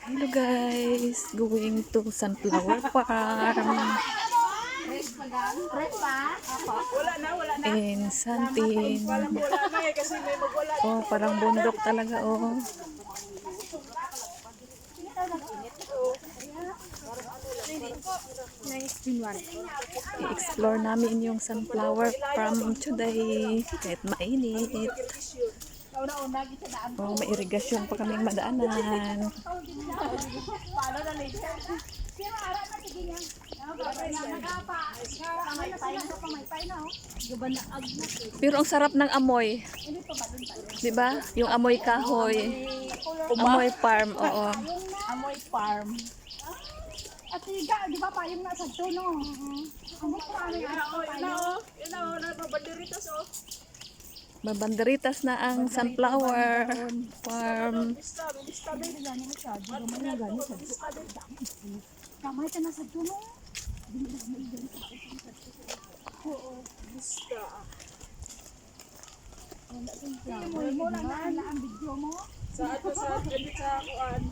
Hello guys, going to Sunflower Farm in Santin. Oh, parang bundok talaga oh. I-explore namin yung Sunflower Farm today. Kahit mainit. Oh, may irigasyon pa kaming madaanan. Pero ang sarap ng amoy. Di ba? Yung amoy kahoy. Amoy farm, oo. Amoy farm. At tiga, di ba pa yung nasa tuno? Amo ko ano yung araw pa yun. Yun o, nababanderitas o. Babanderitas na ang sunflower farm. Sa tuno. Oo, bista. Mo mo na na ang video mo. Sa ato sa sa kuan.